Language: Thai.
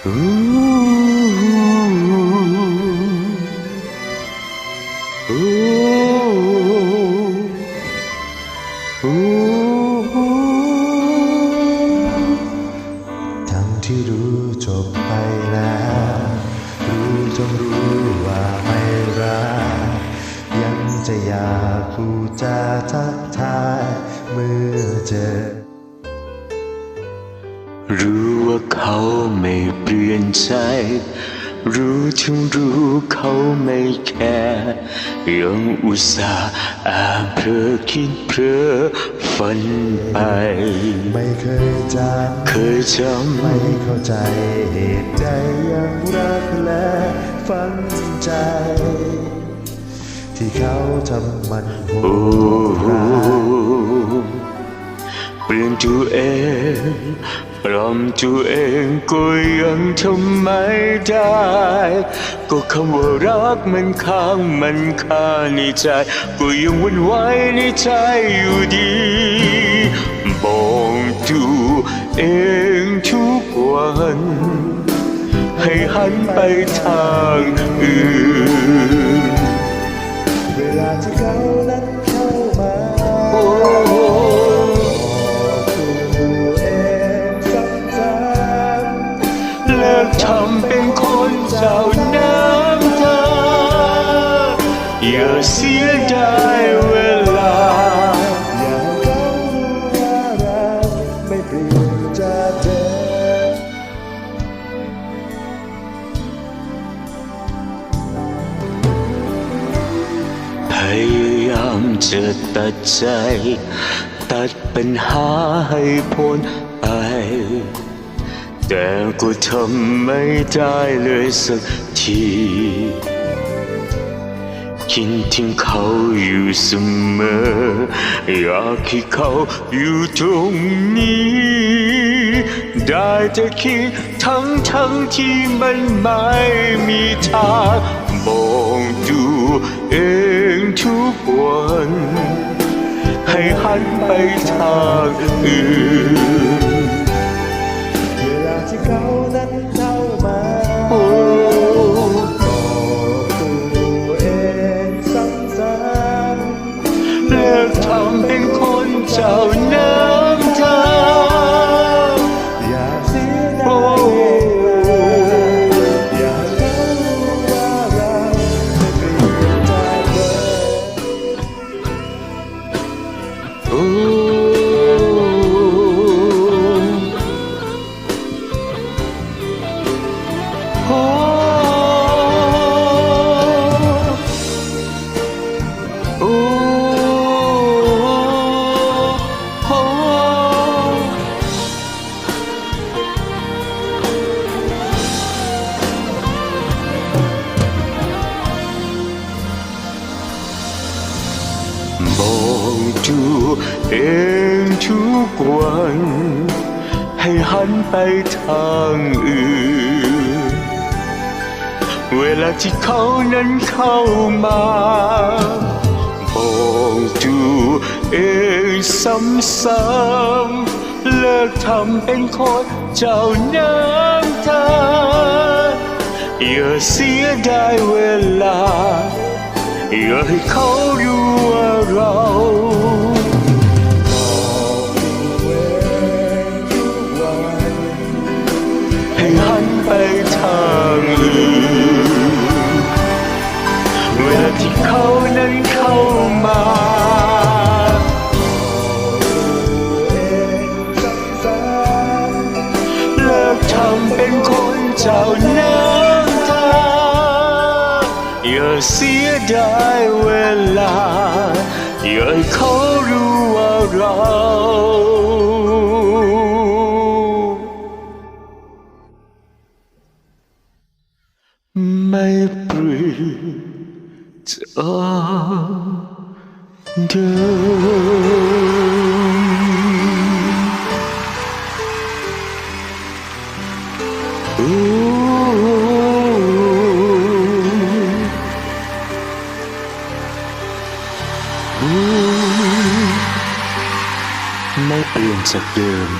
ทั้งที่รู้จบไปแล้ว รู้จนรู้ว่าไม่รัก ยังจะอยากพูดจาทักทายเมื่อเจอ รู้ว่าเขาไม่เปลี่ยนใจ รู้ถึงรู้เขาไม่แคร์ยังอุตส่าห์แอบเพลอคิดเพลอฝันไป ไม่เคยจเคยจำไม่เข้าใจเหตุใดยังรักและฝังใจ ที่เขาทำมันโหำโอ้ดร้ายเปลี่ยนตัวเอง ปลอมตัวเองก็ยังทำไม่ได้ ก็คำว่ารักมันค้างมันคาในใจ ก็ยังวุ่นวายในใจอยู่ดีบอกตัวเองทุกวันให้หันไปทางอื่น เวลาที่เขานั้นเข้ามา อย่าเสียดายเวลา อย่าเขารู้ว่าเราไม่เปลี่ยนจากเธอพยายามจะตัดใจ ตัดปัญหาให้พ้นไป แต่ก็ทำไม่ได้เลยสักที คิดถึงเขาอยู่เสมอ อยากให้เขาอยู่ตรงนี้ ได้แต่คิดทั้งทั้งที่มันไม่มีทางบอกดูเองทุกวันให้หันไปทางอื่นเวลาที่เขา บอกตัวเองทุกวัน ให้หันไปทางอื่น เวลาที่เขานั้นเข้ามาบอกตัวเองซ้ำๆเลิกทำเป็นคนเจ้าน้ำตาอย่าเสียดายเวลา อย่าให้เขารู้ เสียดายเวลาอย่าให้เขารู้ว่าเราไม่ปลี่ยนจาเดิม ไม่เปลี่ยนจากเดิม